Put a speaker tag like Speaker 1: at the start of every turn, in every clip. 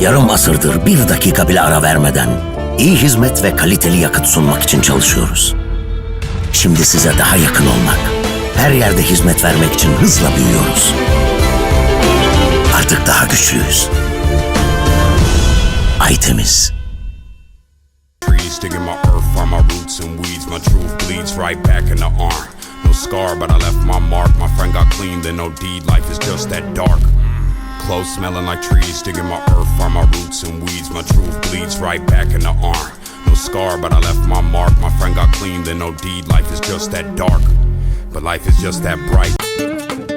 Speaker 1: Yarım asırdır bir dakika bile ara vermeden iyi hizmet ve kaliteli yakıt sunmak için çalışıyoruz. Şimdi size daha yakın olmak, her yerde hizmet vermek için hızla büyüyoruz. Artık daha güçlüyüz. Aytemiz.
Speaker 2: No scar, but I left my mark. My friend got clean, then no deed. Life is just that dark. Clothes smelling like trees, digging my earth from my roots and weeds. My truth bleeds right back in the arm. No scar, but I left my mark. My friend got clean, then no deed. Life is just that dark. But life is just that bright.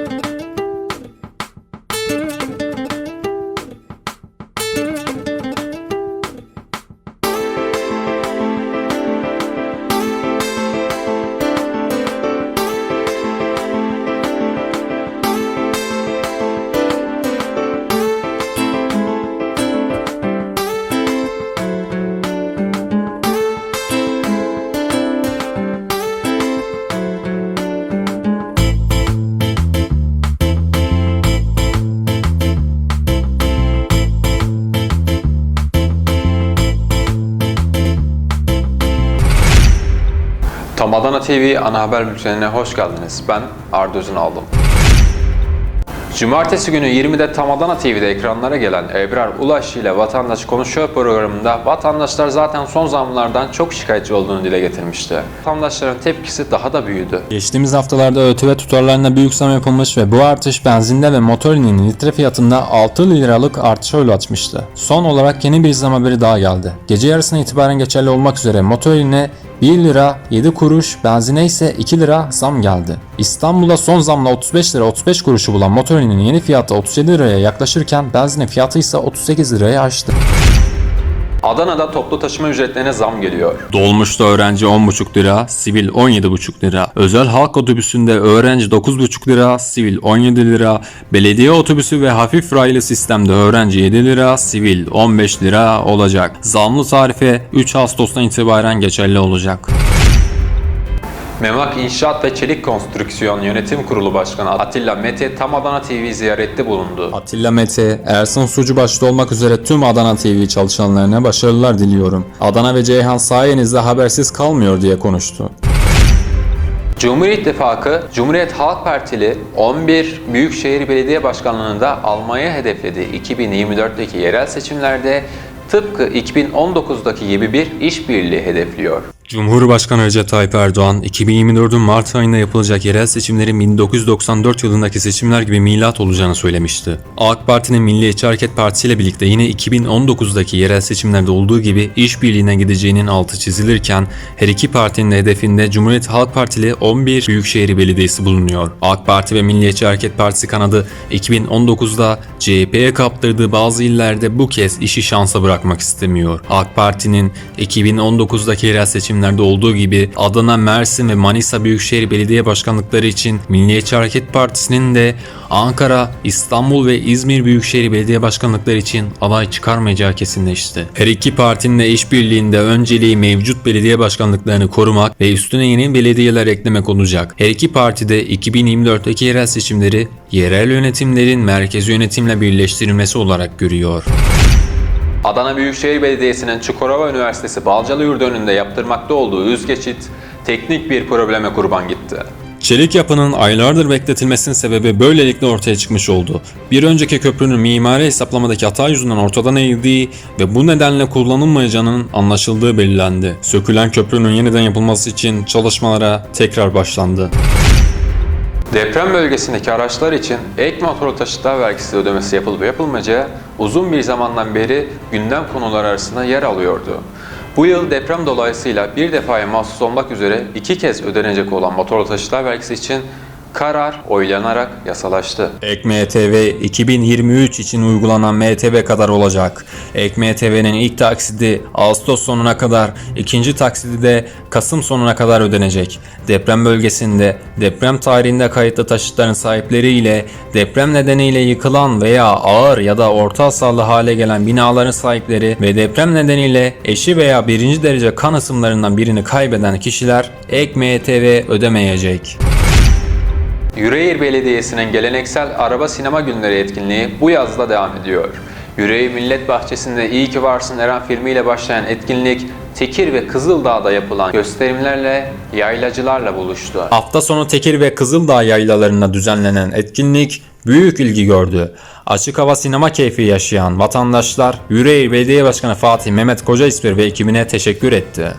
Speaker 3: Adana TV ana haber bültenine hoş geldiniz. Ben Arda Özünaldım. Cumartesi günü 20'de Tam Adana TV'de ekranlara gelen Ebrar Ulaş ile Vatandaş Konuşuyor programında vatandaşlar zaten son zamlardan çok şikayetçi olduğunu dile getirmişti. Vatandaşların tepkisi daha da büyüdü.
Speaker 4: Geçtiğimiz haftalarda ÖTV tutarlarında büyük zam yapılmış ve bu artış benzinde ve motorinin litre fiyatında 6 liralık artışa yol açmıştı. Son olarak yeni bir zam haberi daha geldi. Gece yarısına itibaren geçerli olmak üzere motorinine 1 lira 7 kuruş, benzine ise 2 lira zam geldi. İstanbul'da son zamla 35 lira 35 kuruşu bulan motorinin yeni fiyatı 37 liraya yaklaşırken benzinin fiyatı ise 38 liraya aştı.
Speaker 3: Adana'da toplu taşıma ücretlerine zam geliyor.
Speaker 4: Dolmuşta öğrenci 10,5 lira, sivil 17,5 lira. Özel halk otobüsünde öğrenci 9,5 lira, sivil 17 lira. Belediye otobüsü ve hafif raylı sistemde öğrenci 7 lira, sivil 15 lira olacak. Zamlı tarife 3 Ağustos'tan itibaren geçerli olacak.
Speaker 3: Memak İnşaat ve Çelik Konstrüksiyon Yönetim Kurulu Başkanı Atilla Mete tam Adana TV ziyarette bulundu.
Speaker 4: Atilla Mete, Ersin Sucu başta olmak üzere tüm Adana TV çalışanlarına başarılar diliyorum. Adana ve Ceyhan sayenizde habersiz kalmıyor diye konuştu.
Speaker 3: Cumhur İttifakı, Cumhuriyet Halk Partili 11 Büyükşehir Belediye Başkanlığı'nda almayı hedeflediği 2024'teki yerel seçimlerde tıpkı 2019'daki gibi bir işbirliği hedefliyor.
Speaker 4: Cumhurbaşkanı Recep Tayyip Erdoğan, 2024'ün Mart ayında yapılacak yerel seçimlerin 1994 yılındaki seçimler gibi milat olacağını söylemişti. AK Parti'nin Milliyetçi Hareket Partisi ile birlikte yine 2019'daki yerel seçimlerde olduğu gibi işbirliğine gideceğinin altı çizilirken her iki partinin de hedefinde Cumhuriyet Halk Partili 11 Büyükşehir Belediyesi bulunuyor. AK Parti ve Milliyetçi Hareket Partisi kanadı 2019'da CHP'ye kaptırdığı bazı illerde bu kez işi şansa bırakmak istemiyor. AK Parti'nin 2019'daki yerel seçimlerde olduğu gibi Adana, Mersin ve Manisa Büyükşehir Belediye Başkanlıkları için Milliyetçi Hareket Partisi'nin de Ankara, İstanbul ve İzmir Büyükşehir Belediye Başkanlıkları için aday çıkarmayacağı kesinleşti. Her iki partinin de işbirliğinde önceliği mevcut belediye başkanlıklarını korumak ve üstüne yeni belediyeler eklemek olacak. Her iki parti de 2024'teki yerel seçimleri yerel yönetimlerin merkez yönetimle birleştirilmesi olarak görüyor.
Speaker 3: Adana Büyükşehir Belediyesi'nin Çukurova Üniversitesi Balcalı önünde yaptırmakta olduğu üst geçit teknik bir probleme kurban gitti.
Speaker 4: Çelik yapının aylardır bekletilmesinin sebebi böylelikle ortaya çıkmış oldu. Bir önceki köprünün mimari hesaplamadaki hata yüzünden ortadan eğildiği ve bu nedenle kullanılmayacağının anlaşıldığı belirlendi. Sökülen köprünün yeniden yapılması için çalışmalara tekrar başlandı.
Speaker 3: Deprem bölgesindeki araçlar için ek motorlu taşıtlar vergisi ödemesi yapılıp yapılmayacağı uzun bir zamandan beri gündem konuları arasında yer alıyordu. Bu yıl deprem dolayısıyla bir defaya mahsus olmak üzere iki kez ödenecek olan motorlu taşıtlar vergisi için Karar oylanarak yasalaştı.
Speaker 4: Ek MTV 2023 için uygulanan MTV kadar olacak. Ek MTV'nin ilk taksidi Ağustos sonuna kadar, ikinci taksidi de Kasım sonuna kadar ödenecek. Deprem bölgesinde deprem tarihinde kayıtlı taşıtların sahipleri ile deprem nedeniyle yıkılan veya ağır ya da orta hasarlı hale gelen binaların sahipleri ve deprem nedeniyle eşi veya birinci derece kan ısımlarından birini kaybeden kişiler Ek MTV ödemeyecek.
Speaker 3: Yüreğir Belediyesi'nin geleneksel araba sinema günleri etkinliği bu yazda devam ediyor. Yüreğir Millet Bahçesi'nde İyi ki Varsın Eren filmiyle başlayan etkinlik Tekir ve Kızıldağ'da yapılan gösterimlerle, yaylacılarla buluştu.
Speaker 4: Hafta sonu Tekir ve Kızıldağ yaylalarında düzenlenen etkinlik büyük ilgi gördü. Açık hava sinema keyfi yaşayan vatandaşlar Yüreğir Belediye Başkanı Fatih Mehmet Kocaisper ve ekibine teşekkür etti.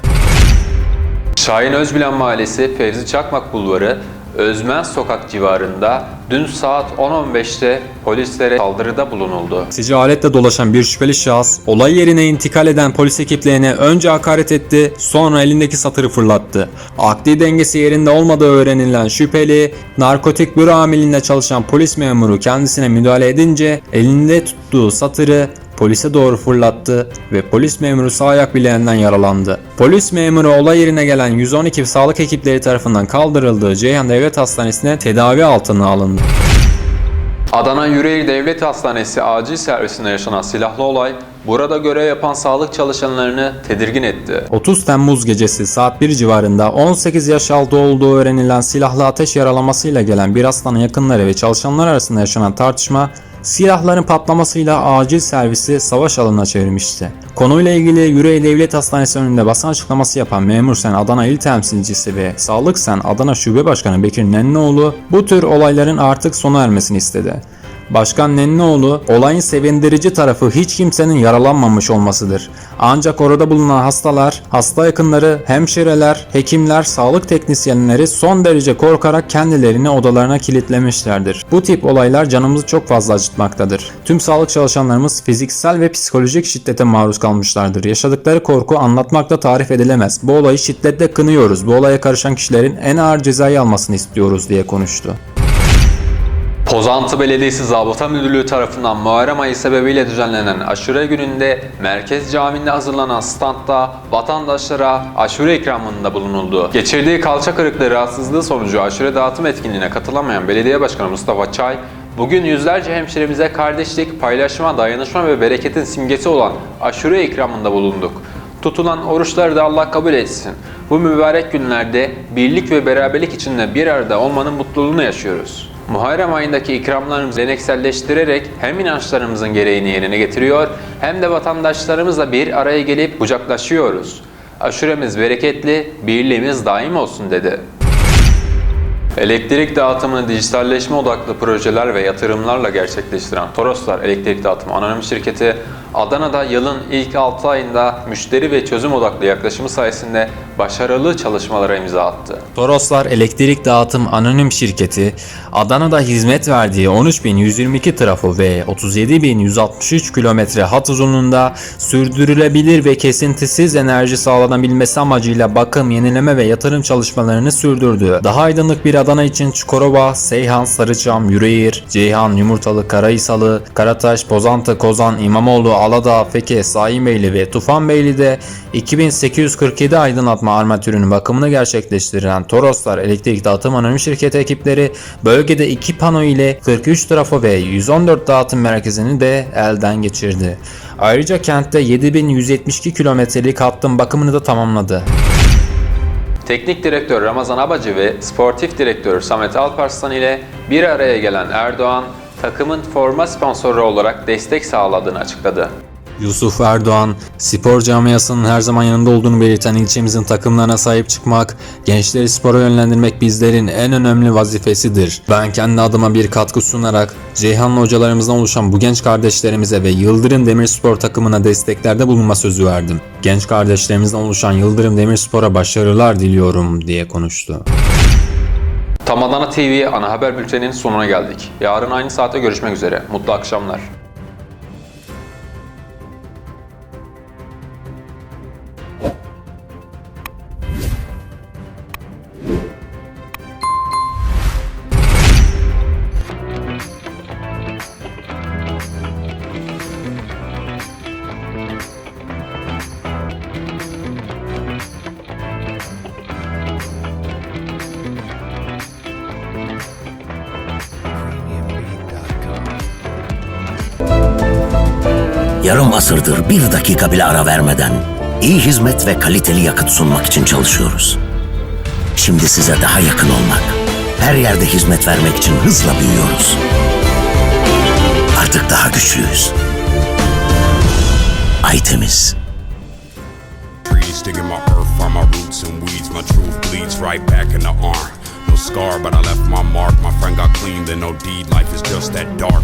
Speaker 3: Şahin Özbilen Mahallesi Fevzi Çakmak Bulvarı Özmen Sokak civarında dün saat 10.15'te polislere saldırıda bulunuldu.
Speaker 4: Taksici aletle dolaşan bir şüpheli şahıs olay yerine intikal eden polis ekiplerine önce hakaret etti sonra elindeki satırı fırlattı. Akli dengesi yerinde olmadığı öğrenilen şüpheli narkotik büro amirliğinde çalışan polis memuru kendisine müdahale edince elinde tuttuğu satırı polise doğru fırlattı ve polis memuru sağ ayak bileğinden yaralandı. Polis memuru olay yerine gelen 112 sağlık ekipleri tarafından kaldırıldığı Ceyhan Devlet Hastanesi'ne tedavi altına alındı.
Speaker 3: Adana Yüreğir Devlet Hastanesi acil servisinde yaşanan silahlı olay burada görev yapan sağlık çalışanlarını tedirgin etti.
Speaker 4: 30 Temmuz gecesi saat 1 civarında 18 yaş altı olduğu öğrenilen silahlı ateş yaralamasıyla gelen bir hastanın yakınları ve çalışanlar arasında yaşanan tartışma silahların patlamasıyla acil servisi savaş alanına çevirmişti. Konuyla ilgili Yüreğir Devlet Hastanesi önünde basın açıklaması yapan Memur Sen Adana İl Temsilcisi ve Sağlık Sen Adana Şube Başkanı Bekir Nennioğlu bu tür olayların artık sona ermesini istedi. Başkan Nennioğlu, olayın sevindirici tarafı hiç kimsenin yaralanmamış olmasıdır. Ancak orada bulunan hastalar, hasta yakınları, hemşireler, hekimler, sağlık teknisyenleri son derece korkarak kendilerini odalarına kilitlemişlerdir. Bu tip olaylar canımızı çok fazla acıtmaktadır. Tüm sağlık çalışanlarımız fiziksel ve psikolojik şiddete maruz kalmışlardır. Yaşadıkları korku anlatmakla tarif edilemez. Bu olayı şiddetle kınıyoruz. Bu olaya karışan kişilerin en ağır cezayı almasını istiyoruz diye konuştu.
Speaker 3: Pozantı Belediyesi Zabıta Müdürlüğü tarafından Muharrem ayı sebebiyle düzenlenen aşure gününde Merkez Camii'nde hazırlanan standta vatandaşlara aşure ikramında bulunuldu. Geçirdiği kalça kırıklığı rahatsızlığı sonucu aşure dağıtım etkinliğine katılamayan Belediye Başkanı Mustafa Çay, bugün yüzlerce hemşiremize kardeşlik, paylaşma, dayanışma ve bereketin simgesi olan aşure ikramında bulunduk. Tutulan oruçları da Allah kabul etsin. Bu mübarek günlerde birlik ve beraberlik içinde bir arada olmanın mutluluğunu yaşıyoruz. Muharrem ayındaki ikramlarımızı gelenekselleştirerek hem inançlarımızın gereğini yerine getiriyor hem de vatandaşlarımızla bir araya gelip kucaklaşıyoruz. Aşuremiz bereketli, birliğimiz daim olsun dedi. Elektrik dağıtımını dijitalleşme odaklı projeler ve yatırımlarla gerçekleştiren Toroslar Elektrik Dağıtımı Anonim Şirketi, Adana'da yılın ilk 6 ayında müşteri ve çözüm odaklı yaklaşımı sayesinde başarılı çalışmalara imza attı.
Speaker 4: Toroslar Elektrik Dağıtım Anonim Şirketi, Adana'da hizmet verdiği 13.122 trafo ve 37.163 kilometre hat uzunluğunda sürdürülebilir ve kesintisiz enerji sağlanabilmesi amacıyla bakım, yenileme ve yatırım çalışmalarını sürdürdü. Daha aydınlık bir Adana için Çukurova, Seyhan, Sarıçam, Yüreğir, Ceyhan, Yumurtalı, Karahisalı, Karataş, Pozantı, Kozan, İmamoğlu, Aladağ, Feke, Saimeyli ve Tufanbeyli'de 2847 aydınlatma armatürünün bakımını gerçekleştiren Toroslar Elektrik Dağıtım Anonim Şirketi ekipleri bölgede 2 pano ile 43 trafo ve 114 dağıtım merkezini de elden geçirdi. Ayrıca kentte 7172 kilometrelik hattın bakımını da tamamladı.
Speaker 3: Teknik direktör Ramazan Abacı ve sportif direktör Samet Alparslan ile bir araya gelen Erdoğan, takımın forma sponsoru olarak destek sağladığını açıkladı.
Speaker 4: Yusuf Erdoğan, spor camiasının her zaman yanında olduğunu belirten ilçemizin takımlarına sahip çıkmak, gençleri spora yönlendirmek bizlerin en önemli vazifesidir. Ben kendi adıma bir katkı sunarak Ceyhanlı hocalarımızdan oluşan bu genç kardeşlerimize ve Yıldırım Demirspor takımına desteklerde bulunma sözü verdim. Genç kardeşlerimizden oluşan Yıldırım Demirspor'a başarılar diliyorum diye konuştu.
Speaker 3: Tam Adana TV ana haber bülteninin sonuna geldik. Yarın aynı saatte görüşmek üzere. Mutlu akşamlar.
Speaker 1: Yarım asırdır bir dakika bile ara vermeden iyi hizmet ve kaliteli yakıt sunmak için çalışıyoruz. Şimdi size daha yakın olmak, her yerde hizmet vermek için hızla büyüyoruz. Artık daha güçlüyüz. Aytemiz.
Speaker 2: Digging my earth from my roots and weeds. My truth bleeds right back in the arm. No scar, but I left my mark. My friend got clean, then no deed. Life is just that dark.